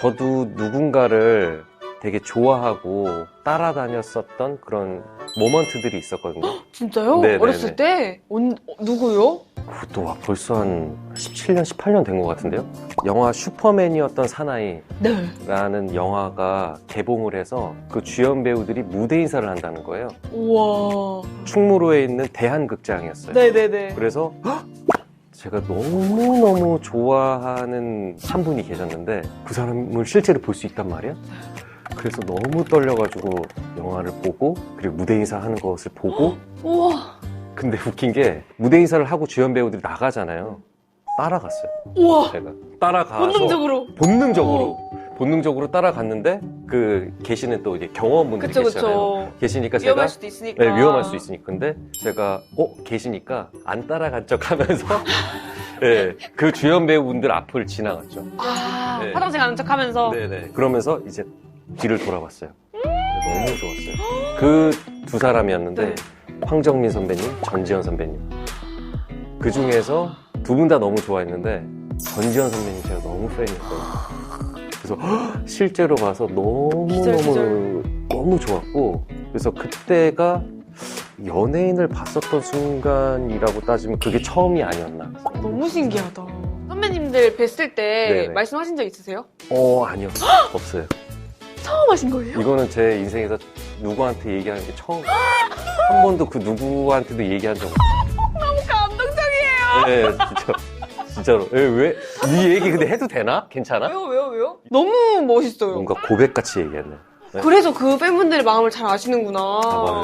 저도 누군가를 되게 좋아하고 따라다녔었던 그런 모먼트들이 있었거든요. 진짜요? 네네네. 어렸을 때? 언, 어, 누구요? 그것도 와, 벌써 한 17년, 18년 된 것 같은데요. 영화 슈퍼맨이었던 사나이라는 네. 영화가 개봉을 해서 그 주연 배우들이 무대 인사를 한다는 거예요. 우와. 충무로에 있는 대한극장이었어요. 네네네. 그래서 제가 너무너무 좋아하는 한 분이 계셨는데 그 사람을 실제로 볼 수 있단 말이야? 그래서 너무 떨려가지고 영화를 보고 그리고 무대 인사하는 것을 보고 우와. 근데 웃긴 게 무대 인사를 하고 주연 배우들이 나가잖아요. 따라갔어요. 우와. 제가 따라가서 본능적으로. 본능적으로 본능적으로 따라갔는데 그 계시는 또 이제 경호원분들이 그쵸, 계시잖아요. 그쵸. 계시니까 제가 위험할 수도 있으니까. 네, 위험할 수 있으니까. 근데 제가, 어, 계시니까 안 따라간 척 하면서, 네, 그 주연 배우분들 앞을 지나갔죠. 아, 네. 화장실 가는 척 하면서. 네네. 그러면서 이제 뒤를 돌아봤어요. 너무 좋았어요. 그 두 사람이었는데, 네. 황정민 선배님, 전지현 선배님. 그 중에서 두 분 다 너무 좋아했는데, 전지현 선배님 제가 너무 팬이었어요. 그래서 헉, 실제로 봐서 기절, 너무 너무, 기절. 너무 좋았고, 그래서 그때가 연예인을 봤었던 순간이라고 따지면 그게 처음이 아니었나. 너무 신기하다. 선배님들 뵀을 때 네네. 말씀하신 적 있으세요? 어, 아니요. 없어요. 처음 하신 거예요? 이거는 제 인생에서 누구한테 얘기하는 게 처음. 한 번도 그 누구한테도 얘기한 적 없어요. 감동적이에요. 네, 진짜. 진짜로. 예, 왜? 이 얘기 근데 해도 되나? 괜찮아? 왜요, 왜요, 왜요? 너무 멋있어요. 뭔가 고백같이 얘기했네. 네. 그래서 그 팬분들의 마음을 잘 아시는구나. 아, 맞아요.